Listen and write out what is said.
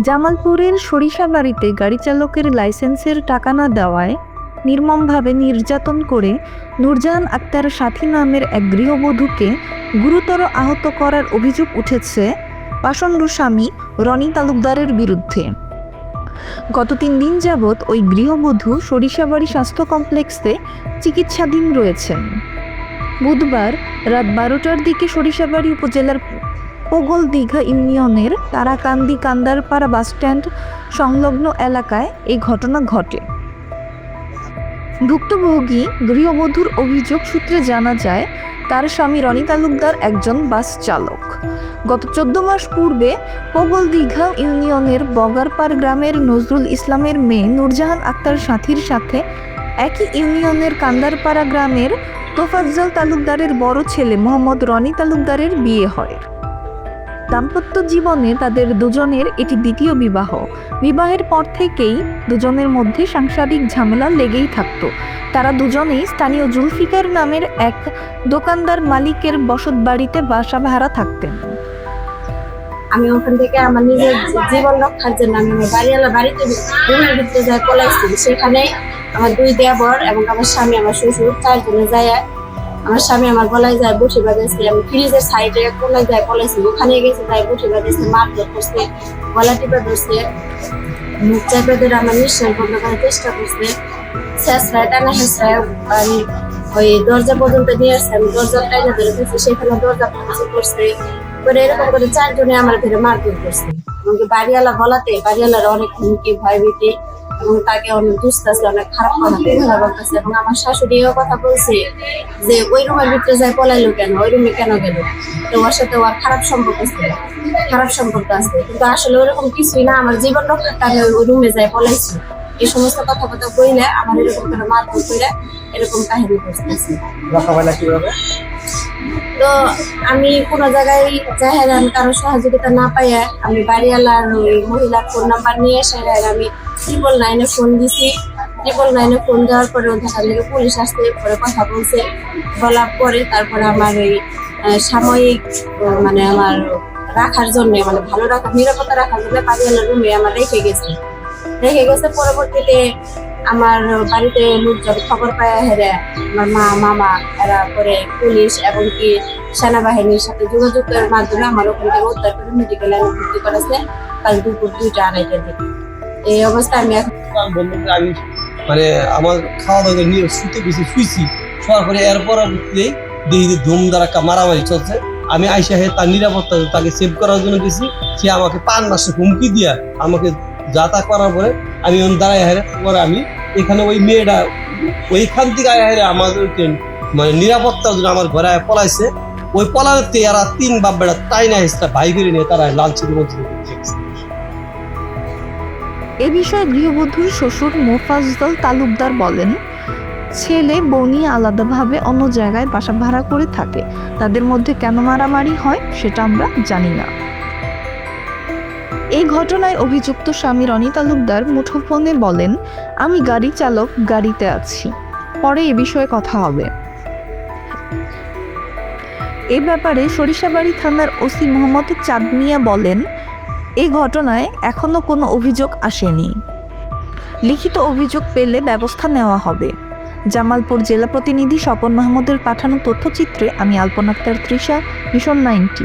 জামালপুরের সরিষাবাড়িতে গাড়ি চালকের লাইসেন্সের টাকা না দেওয়ায় নির্মমভাবে নির্যাতন করে নূরজাহান আক্তার সাথী নামের এক গৃহবধূকে গুরুতর আহত করার অভিযোগ উঠেছে পাষণ্ড স্বামী রনি তালুকদারের বিরুদ্ধে। গত তিন দিন যাবৎ ওই গৃহবধূ সরিষাবাড়ি স্বাস্থ্য কমপ্লেক্সে চিকিৎসাধীন রয়েছেন। বুধবার রাত বারোটার দিকে সরিষাবাড়ি উপজেলার পোগল দীঘা ইউনিয়নের তারাকান্দি কান্দারপাড়া বাসস্ট্যান্ড সংলগ্ন এলাকায় এই ঘটনা ঘটে। ভুক্তভোগী গৃহবধূর অভিযোগ সূত্রে জানা যায়, তার স্বামী রনি তালুকদার একজন বাস চালক। গত চোদ্দ মাস পূর্বে পোগল দীঘা ইউনিয়নের বগারপাড় গ্রামের নজরুল ইসলামের মেয়ে নূরজাহান আক্তার সাথীর সাথে একই ইউনিয়নের কান্দারপাড়া গ্রামের তোফাজ্জল তালুকদারের বড় ছেলে মোহাম্মদ রনি তালুকদারের বিয়ে হয়। দাম্পত্য জীবনে তাদের দুজনের এটি দ্বিতীয় বিবাহ। বিবাহের পর থেকেই দুজনের মধ্যে সাংসারিক ঝামেলা লেগেই থাকতো। তারা দুজনেই স্থানীয় জুলফিকার নামের এক দোকানদার মালিকের বসত বাড়িতে বাসা ভাড়া থাকতেন। আমি ওখান থেকে আমার নিজের জীবন রক্ষার জন্য আমি আমার বাড়িওয়ালা বাড়িতে রুমের ভিতরে যাই পলাইছি সেখানে আমার দুই দেবর এবং আমার স্বামী, আমার শ্বশুর, চারজনে যায় আমার স্বামী আমার গলায় যায়, বসে বাজাইছে, আমি ফ্রিজের সাইডে কোনায় যায় পলাইছি ওখানে গেছে যায় বসে বাজাইছে মারধর করছে, গলা টিপে ধরছে, মুখ চাপে ধরে আমার নিঃশ্বাস বন্ধ করার চেষ্টা করছে। শেষরায়, টানা শেষরায়, আমি ওই দরজা পর্যন্ত নিয়ে আসছে, আমি দরজা টাইনা ধরে ফেলছি সেখানে দরজা ভাঙচুর করছে। করে এরকম করে চারজনে আমার ধরে মারধর করছে। আমাকে বাড়িওয়ালা গলাতে বাড়িওয়ালার অনেক হুমকি ভয় ভীতি এবং তাকে অনেক দুস্তাছে অনেক খারাপ কথা বলতেছে। এবং আমার শাশুড়িও কথা বলছে যে, ওই রুমের ভিতরে যায় পলাইলো কেন? ওই রুমে কেন গেল? তো ওর সাথে ওর খারাপ সম্পর্ক ছিল খারাপ সম্পর্ক আছে। কিন্তু আসলে ওরকম কিছুই না, আমার জীবন রক্ষার টাকা ওই রুমে যায় পলাইছি। এই সমস্ত কথা কথা বইলে আমার এরকম করে মারধর করে এরকম কাহিনী করতেছে। কীভাবে? তো আমি কোনো জায়গায় জাহেরান কারও সহযোগিতা না পাইয়া আমি বাড়িওয়ালার ওই মহিলার ফোন নাম্বার নিয়ে এসে আমি ট্রিপল নাইনে ফোন দিছি। ট্রিপল নাইনে ফোন দেওয়ার পরে ওখান থেকে পুলিশ আসতে পরে কথা বলছে। বলার পরে তারপরে আমার ওই সাময়িক মানে আমার রাখার জন্য মানে ভালো রাখার নিরাপত্তা রাখার জন্য বাড়িওয়ালার রুমে আমার রেখে গেছে। রেখে গেছে, পরবর্তীতে আমার বাড়িতে লোকজন খবর পায়, হেরে আমার মা, মামা, এরা পরে পুলিশ এবং কি সেনাবাহিনীর সাথে যোগাযোগের মাধ্যমে আমার ওখান থেকে উদ্ধার করে মেডিকেল লাইনে ভর্তি করেছে। কাল দুপুর দুইটা আড়াইটার দিকে। এই অবস্থা আমি এখন আমি আমি মানে আমার খাওয়া দাওয়া নিয়ে শুতে গেছি শুইছি শোয়ার পরে এরপর দেখি ধুম দ্বারা মারামারি চলছে। আমি আইসা হে তার নিরাপত্তা, তাকে সেভ করার জন্য গেছি। সে আমাকে পান মাসে হুমকি দিয়া আমাকে যাতা করার পরে আমি ওন দাঁড়ায় হেরে, পরে আমি এখানে ওই মেয়েটা, ওইখান থেকে আয় হেরে আমাদেরকে মানে নিরাপত্তার জন্য আমার ঘরে পলাইছে। ওই পলাতে এরা তিন বাপ বেড়া তাই না এসে ভাই করে নিয়ে তারা লাঞ্চের মধ্যে এ বিষয়ে গৃহবধূর শ্বশুর মোফাজ্জল তালুকদার বলেন, ছেলে বনি আলাদাভাবে অন্য জায়গায় বাসা ভাড়া করে থাকে। তাদের মধ্যে কেন মারামারি হয় সেটা আমরা জানি না। এই ঘটনায় অভিযুক্ত স্বামী রনি তালুকদার মুঠোফোনে বলেন, আমি গাড়ি চালক, গাড়িতে আছি। পরে এ বিষয়ে কথা হবে। এ ব্যাপারে সরিষাবাড়ি থানার ওসি মোহাম্মদ চাঁদ মিয়া বলেন এই ঘটনায় এখনও কোনো অভিযোগ আসেনি। লিখিত অভিযোগ পেলে ব্যবস্থা নেওয়া হবে। জামালপুর জেলা প্রতিনিধি স্বপন মাহমুদের পাঠানো তথ্যচিত্রে আমি Alpon Akter Trisha mission ninety.